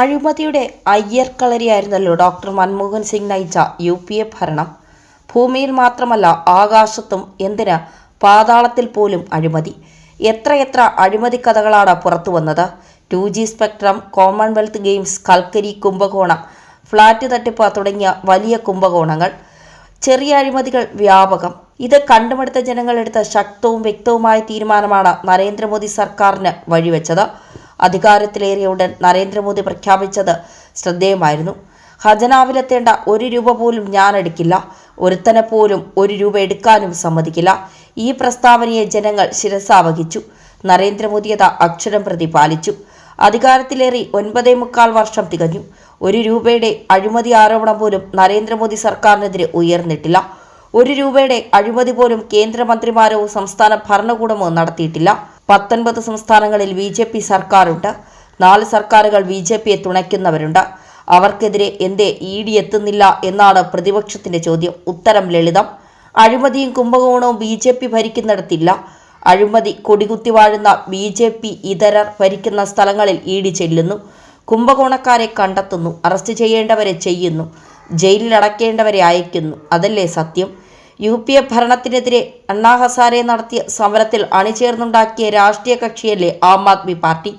അഴിമതിയുടെ അയ്യർക്കളരിയായിരുന്നല്ലോ ഡോക്ടർ മൻമോഹൻ സിംഗ് നയിച്ച U P A ഭരണം. ഭൂമിയിൽ മാത്രമല്ല ആകാശത്തും എന്തിന് പാതാളത്തിൽ പോലും അഴിമതി? എത്രയെത്ര അഴിമതി കഥകളാണ് പുറത്തു വന്നത്? Two G spectrum Commonwealth Games കൽക്കരി കുംഭകോണം ഫ്ളാറ്റ് തട്ടിപ്പ് തുടങ്ങിയ വലിയ കുംഭകോണങ്ങൾ. ചെറിയ അഴിമതികൾ വ്യാപകം. ഇത് കണ്ടുമടുത്ത ജനങ്ങളെടുത്ത ശക്തവും വ്യക്തവുമായ തീരുമാനമാണ് നരേന്ദ്രമോദി സർക്കാരിന് വഴിവെച്ചത്. അധികാരത്തിലേറിയ ഉടൻ നരേന്ദ്രമോദി പ്രഖ്യാപിച്ചത് ശ്രദ്ധേയമായിരുന്നു. ഖജനാവിലെത്തേണ്ട ഒരു രൂപ പോലും ഞാൻ എടുക്കില്ല. ഒരുത്തനെ പോലും ഒരു രൂപ എടുക്കാനും സമ്മതിക്കില്ല. ഈ പ്രസ്താവനയെ ജനങ്ങൾ ശിരസാവഹിച്ചു നരേന്ദ്രമോദി അത് അക്ഷരം പ്രതി പാലിച്ചു. അധികാരത്തിലേറി ഒൻപതേ മുക്കാൽ വർഷം തികഞ്ഞു. ഒരു രൂപയുടെ അഴിമതി ആരോപണം പോലും നരേന്ദ്രമോദി സർക്കാരിനെതിരെ ഉയർന്നിട്ടില്ല. ഒരു രൂപയുടെ അഴിമതി പോലും കേന്ദ്രമന്ത്രിമാരോ സംസ്ഥാന ഭരണകൂടമോ നടത്തിയിട്ടില്ല. പത്തൊൻപത് സംസ്ഥാനങ്ങളിൽ ബി ജെ പി സർക്കാരുണ്ട്. നാല് സർക്കാരുകൾ ബി ജെ പിയെ തുണയ്ക്കുന്നവരുണ്ട്. അവർക്കെതിരെ എന്തേ ഇ ഡി എത്തുന്നില്ല എന്നാണ് പ്രതിപക്ഷത്തിന്റെ ചോദ്യം. ഉത്തരം ലളിതം. അഴിമതിയും കുംഭകോണവും ബി ജെ പി ഭരിക്കുന്നിടത്തില്ല. അഴിമതി കൊടികുത്തി വാഴുന്ന ബി ജെ പി ഇതരർ ഭരിക്കുന്ന സ്ഥലങ്ങളിൽ ഇ ഡി ചെല്ലുന്നു. കുംഭകോണക്കാരെ കണ്ടെത്തുന്നു. അറസ്റ്റ് ചെയ്യേണ്ടവരെ ചെയ്യുന്നു. ജയിലിൽ അടക്കേണ്ടവരെ അയക്കുന്നു. അതല്ലേ സത്യം? യു പി എ ഭരണത്തിനെതിരെ അണ്ണാ ഹസാരെ നടത്തിയ സമരത്തിൽ അണിചേർന്നുണ്ടാക്കിയ രാഷ്ട്രീയ കക്ഷിയല്ലേ ആം ആദ്മി പാർട്ടി.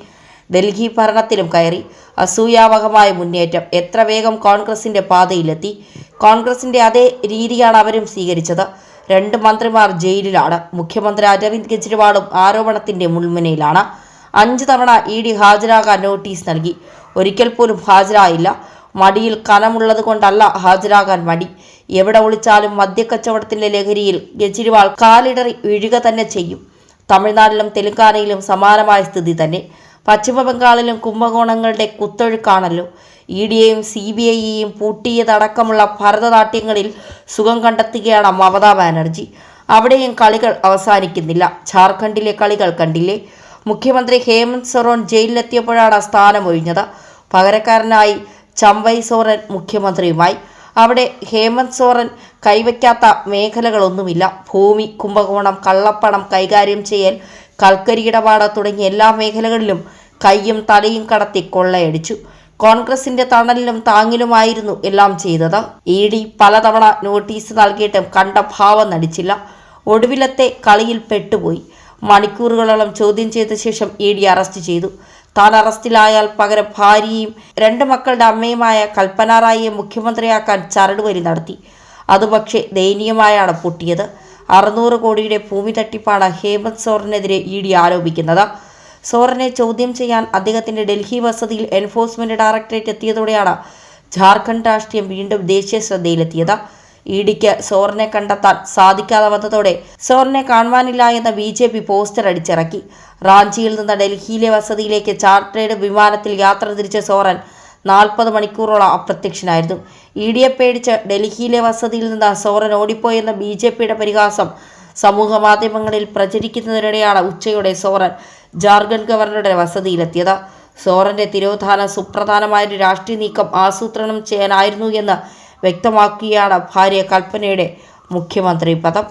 ഡൽഹി ഭരണത്തിലും കയറി. അസൂയാവഹമായ മുന്നേറ്റം എത്ര വേഗം കോൺഗ്രസിന്റെ പാതയിലെത്തി. കോൺഗ്രസിന്റെ അതേ രീതിയാണ് അവരും സ്വീകരിച്ചത്. രണ്ട് മന്ത്രിമാർ ജയിലിലാണ്. മുഖ്യമന്ത്രി അരവിന്ദ് കെജ്രിവാളും ആരോപണത്തിന്റെ മുൾമുനയിലാണ്. അഞ്ച് തവണ ഇ ഡി ഹാജരാകാൻ നോട്ടീസ് നൽകി. ഒരിക്കൽ പോലും ഹാജരായില്ല. മടിയിൽ കനമുള്ളത് കൊണ്ടല്ല ഹാജരാകാൻ മടി. എവിടെ ഒളിച്ചാലും മദ്യക്കച്ചവടത്തിന്റെ ലഹരിയിൽ കെജ്രിവാൾ കാലിടറി വീഴുക തന്നെ ചെയ്യും. തമിഴ്നാട്ടിലും തെലുങ്കാനയിലും സമാനമായ സ്ഥിതി തന്നെ. പശ്ചിമബംഗാളിലും കുംഭകോണങ്ങളുടെ കുത്തൊഴുക്കാണല്ലോ. ഇ ഡിയെയും സി ബി ഐയെയും പൂട്ടിയതടക്കമുള്ള ഭരതനാട്യങ്ങളിൽ സുഖം കണ്ടെത്തുകയാണ് മമതാ ബാനർജി. അവിടെയും കളികൾ അവസാനിക്കുന്നില്ല. ജാർഖണ്ഡിലെ കളികൾ കണ്ടില്ലേ? മുഖ്യമന്ത്രി ഹേമന്ത് സൊറോൺ ജയിലിലെത്തിയപ്പോഴാണ് സ്ഥാനമൊഴിഞ്ഞത്. പകരക്കാരനായി ചമ്പൈ സോറൻ മുഖ്യമന്ത്രിയുമായി. അവിടെ ഹേമന്ത് സോറൻ കൈവയ്ക്കാത്ത മേഖലകളൊന്നുമില്ല. ഭൂമി കുംഭകോണം കള്ളപ്പണം കൈകാര്യം ചെയ്യൽ കൽക്കരി ഇടപാട് തുടങ്ങിയ എല്ലാ മേഖലകളിലും കൈയും തലയും കടത്തി കൊള്ളയടിച്ചു. കോൺഗ്രസിന്റെ തണലിലും താങ്ങിലുമായിരുന്നു എല്ലാം ചെയ്തത്. ഇ ഡി പലതവണ നോട്ടീസ് നൽകിയിട്ടും കണ്ട ഭാവം നടിച്ചില്ല. ഒടുവിലത്തെ കളിയിൽ പെട്ടുപോയി. മണിക്കൂറുകളോളം ചോദ്യം ചെയ്ത ശേഷം ഇ ഡി അറസ്റ്റ് ചെയ്തു. താൻ അറസ്റ്റിലായാൽ പകരം ഭാര്യയും രണ്ട് മക്കളുടെ അമ്മയുമായ കൽപ്പന റായിയെ മുഖ്യമന്ത്രിയാക്കാൻ വരി നടത്തി. അത് പക്ഷേ ദയനീയമായാണ് പൊട്ടിയത്. അറുന്നൂറ് കോടിയുടെ ഭൂമി തട്ടിപ്പാണ് ഹേമന്ത് സോറിനെതിരെ ഇ ഡി ആരോപിക്കുന്നത്. സോറിനെ ചോദ്യം ചെയ്യാൻ അദ്ദേഹത്തിന്റെ ഡൽഹി വസതിയിൽ എൻഫോഴ്സ്മെന്റ് ഡയറക്ടറേറ്റ് എത്തിയതോടെയാണ് ജാർഖണ്ഡ് രാഷ്ട്രീയം വീണ്ടും ദേശീയ ശ്രദ്ധയിലെത്തിയത്. ഇ ഡിക്ക് സോറിനെ കണ്ടെത്താൻ സാധിക്കാതെ വന്നതോടെ സോറിനെ കാണുവാനില്ല എന്ന ബി ജെ പി പോസ്റ്റർ അടിച്ചിറക്കി. റാഞ്ചിയിൽ നിന്ന് ഡൽഹിയിലെ വസതിയിലേക്ക് ചാർട്ടേഡ് വിമാനത്തിൽ യാത്ര തിരിച്ച സോറൻ നാൽപ്പത് മണിക്കൂറോളം അപ്രത്യക്ഷനായിരുന്നു. ഇ ഡിയെ പേടിച്ച് ഡൽഹിയിലെ വസതിയിൽ നിന്ന് സോറൻ ഓടിപ്പോയെന്ന ബി ജെ പിയുടെ പരിഹാസം സമൂഹ മാധ്യമങ്ങളിൽ പ്രചരിക്കുന്നതിനിടെയാണ് ഉച്ചയോടെ സോറൻ ജാർഖണ്ഡ് ഗവർണറുടെ വസതിയിലെത്തിയത്. സോറന്റെ തിരോധാന സുപ്രധാനമായൊരു രാഷ്ട്രീയ നീക്കം ആസൂത്രണം ചെയ്യാനായിരുന്നു എന്ന് വ്യക്തമാക്കുകയാണ് ഭാര്യ കൽപ്പനയുടെ മുഖ്യമന്ത്രി പദം.